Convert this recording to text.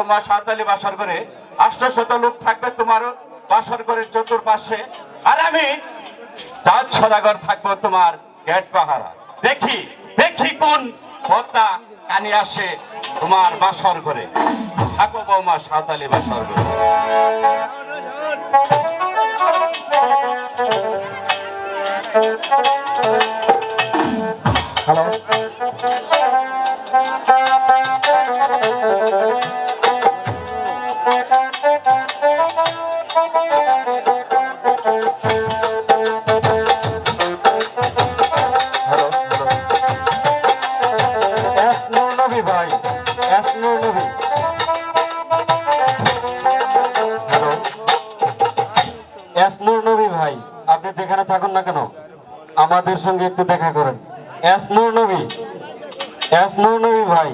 বৌমা সাঁওতালি বাসর করে আষ্টশত লোক থাকবে তোমার বাসর করে চতুর্পাশে। আর আমি চাঁদ সদাগর থাকব তোমার গেট পাহারা। দেখি দেখি কোন পদ্মা কানি আসে তোমার বাসর করে থাকো বৌমা সাঁওতালি বাসর করে হ্যালো এস নূর নবী ভাই আপনি যেখানে থাকুন না কেন আমাদের সঙ্গে একটু দেখা করেন। এসনুর নবী এস নূর নবী ভাই